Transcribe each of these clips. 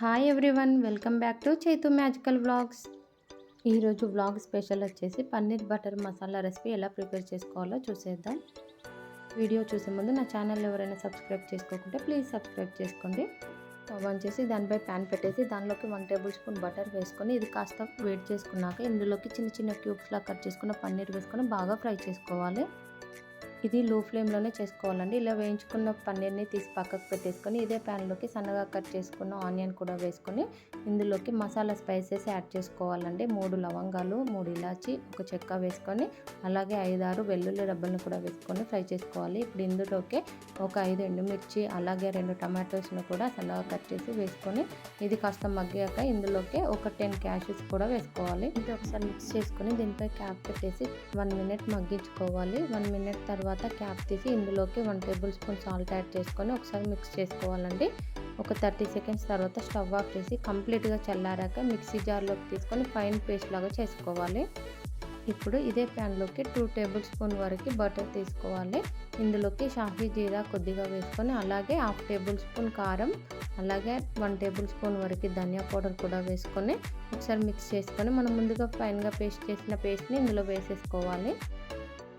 Hi everyone welcome back to Chaitu magical vlogs ఈరోజు vlog special వచ్చేసి paneer butter masala recipe ఎలా prepare చేసుకోవాలో చూసేద్దాం. వీడియో చూసే ముందు నా ఛానల్ ఎవరైనా సబ్స్క్రైబ్ చేసుకోకుంటే ప్లీజ్ సబ్స్క్రైబ్ చేసుకోండి. ఆన్ చేసి దానిపై ప్యాన్ పెట్టేసి దానిలోకి వన్ టేబుల్ స్పూన్ బటర్ వేసుకొని ఇది కాస్త వేడి చేసుకున్నాక ఇందులోకి చిన్న చిన్న క్యూబ్స్లా కట్ చేసుకున్న పన్నీర్ వేసుకొని బాగా ఫ్రై చేసుకోవాలి. ఇది లో ఫ్లేమ్లోనే చేసుకోవాలండి. ఇలా వేయించుకున్న పన్నీర్ని తీసి పక్కకు పెట్టేసుకొని ఇదే ప్యాన్లోకి సన్నగా కట్ చేసుకున్న ఆనియన్ కూడా వేసుకొని ఇందులోకి మసాలా స్పైసెస్ యాడ్ చేసుకోవాలండి. మూడు లవంగాలు మూడు ఇలాచి ఒక చెక్క వేసుకొని అలాగే ఐదారు వెల్లుల్లి రబ్బలను కూడా వేసుకొని ఫ్రై చేసుకోవాలి. ఇప్పుడు ఇందులోకి ఒక ఐదు ఎండుమిర్చి అలాగే రెండు టమాటోస్ను కూడా సన్నగా కట్ చేసి వేసుకొని ఇది కాస్త మగ్గాక ఇందులోకి ఒక టెన్ క్యాషెస్ కూడా వేసుకోవాలి. ఇది ఒకసారి మిక్స్ చేసుకొని దీనిపై క్యాప్ పెట్టేసి వన్ మినిట్ మగ్గించుకోవాలి. వన్ మినిట్ తర్వాత తర్వాత క్యాప్ తీసి ఇందులోకి one table spoon salt add చేసుకొని ఒకసారి మిక్స్ చేసుకోవాలండి. ఒక థర్టీ సెకండ్స్ తర్వాత స్టవ్ ఆఫ్ చేసి కంప్లీట్గా చల్లారాక మిక్సీ జార్లోకి తీసుకొని ఫైన్ పేస్ట్ లాగా చేసుకోవాలి. ఇప్పుడు ఇదే ప్యాన్లోకి టూ టేబుల్ స్పూన్ వరకు బటర్ తీసుకోవాలి. ఇందులోకి షాహీ జీరా కొద్దిగా వేసుకొని అలాగే హాఫ్ టేబుల్ స్పూన్ కారం అలాగే వన్ టేబుల్ స్పూన్ వరకు ధనియా పౌడర్ కూడా వేసుకొని ఒకసారి మిక్స్ చేసుకొని మనం ముందుగా ఫైన్గా పేస్ట్ చేసిన పేస్ట్ని ఇందులో వేసేసుకోవాలి.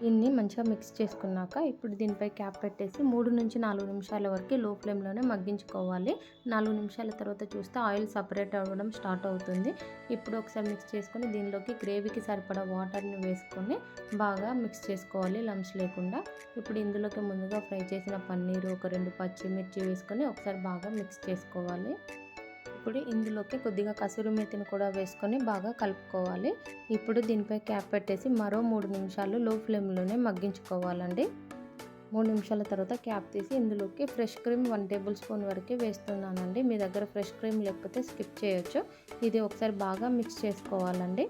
ఇన్ని మంచిగా మిక్స్ చేసుకున్నాక ఇప్పుడు దీనిపై క్యాప్ పెట్టేసి మూడు నుంచి నాలుగు నిమిషాల వరకు లో ఫ్లేమ్లోనే మగ్గించుకోవాలి. నాలుగు నిమిషాల తర్వాత చూస్తే ఆయిల్ సపరేట్ అవ్వడం స్టార్ట్ అవుతుంది. ఇప్పుడు ఒకసారి మిక్స్ చేసుకొని దీనిలోకి గ్రేవీకి సరిపడా వాటర్ని వేసుకొని బాగా మిక్స్ చేసుకోవాలి లంప్స్ లేకుండా. ఇప్పుడు ఇందులోకి ముందుగా ఫ్రై చేసిన పన్నీరు ఒక రెండు పచ్చిమిర్చి వేసుకొని ఒకసారి బాగా మిక్స్ చేసుకోవాలి. ఇప్పుడు ఇందులోకి కొద్దిగా కసూరి మెతిని కూడా వేసుకొని బాగా కలుపుకోవాలి. ఇప్పుడు దీనిపై క్యాప్ పెట్టేసి మరో మూడు నిమిషాలు లో ఫ్లేమ్లోనే మగ్గించుకోవాలండి. మూడు నిమిషాల తర్వాత క్యాప్ తీసి ఇందులోకి fresh cream one table spoon వరకే వేస్తున్నానండి. మీ దగ్గర ఫ్రెష్ క్రీమ్ లేకపోతే స్కిప్ చేయొచ్చు. ఇది ఒకసారి బాగా మిక్స్ చేసుకోవాలండి.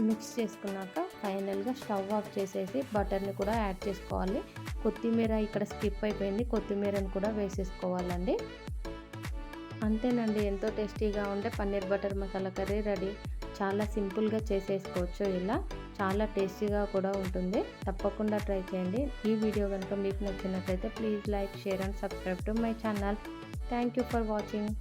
మిక్స్ చేసుకున్నాక ఫైనల్గా స్టవ్ ఆఫ్ చేసేసి బటర్ని కూడా యాడ్ చేసుకోవాలి. కొత్తిమీర ఇక్కడ స్కిప్ అయిపోయింది. కొత్తిమీరని కూడా వేసేసుకోవాలండి. అంతేనండి ఎంతో టేస్టీగా ఉండే paneer butter masala curry ready. చాలా సింపుల్గా చేసేసుకోవచ్చు ఇలా. చాలా టేస్టీగా కూడా ఉంటుంది. తప్పకుండా ట్రై చేయండి. ఈ వీడియో కనుక మీకు నచ్చినట్లయితే please like share and subscribe to my channel. Thank you for watching.